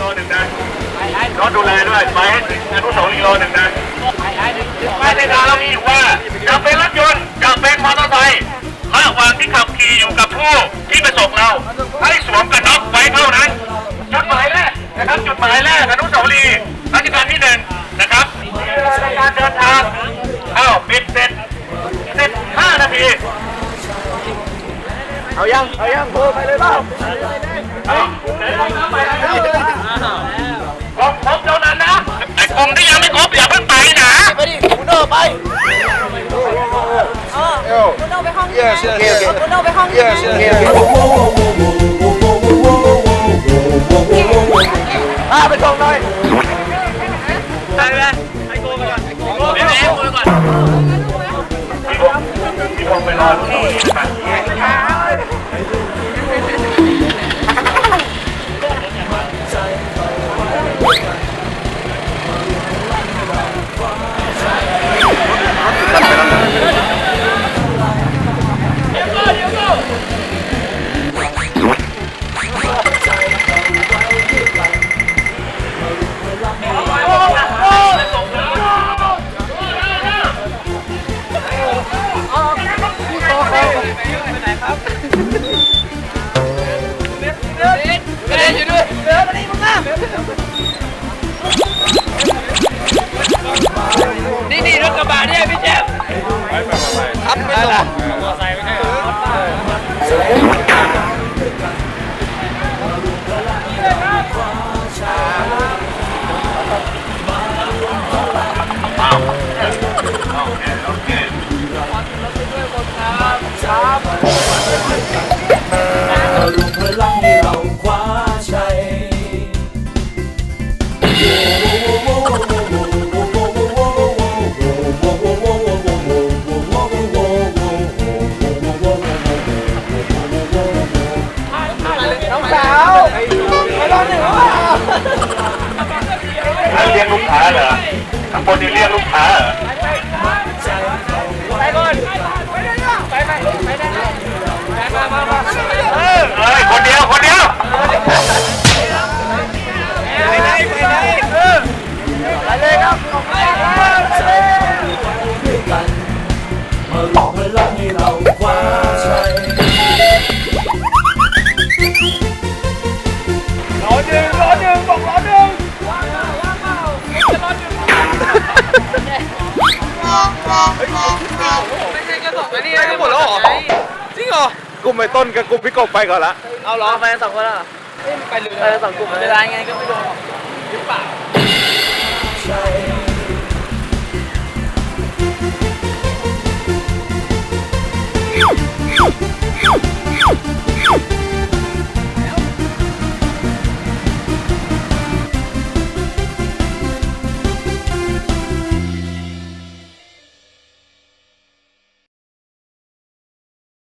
รถดูแลด้วยไปให้ถึงอนุสาวรีย์รอหนึ่งนะมาตรการเรามีอยู่ว่าจะเป็นรถยนต์จะเป็นมอเตอร์ไซค์ระหว่างที่ขับขี่อยู่กับผู้ที่ไปส่งเราให้สวมกันน็อกไว้เท่านั้น จุดหมายแรกนะครับจุดหมายแรกอนุสาวรีย์รัชกาลที่หนึ่งนะครับมีเวลาในการเดินทางเอ้าปิดเสร็จเสร็จห้านาทีเอายังเอายังโทรไปเลยเปล่าเอาไหนลอ เอาไปห้อง Yes, yes, yes. คุณเอาไปห้อง Yes, yes, yes. มาไปส่งหน่อยไปเลยไปโกไปก่อนโกไปก่อนโกไปก่อน พี่พงศ์พี่พงศ์ไปรอ นี่นี่รถกระบะเนี่ยพี่แจ๊บครับไปส่งร เรียกลูกค้าเหรอข้างบนนี่เรียกลูกค้า ไม่ใช่แค่สองอันนี้ได้หมดแล้วเหรอ จริงเหรอ กลุ่มไอ้ต้นกับกลุ่มพี่กบไปก่อนละเอาเหรอไปกันสองคนอะไปเลยไปกันสองกลุ่มเวลาไงก็ไม่โดนหรอกหรือเปล่าชัย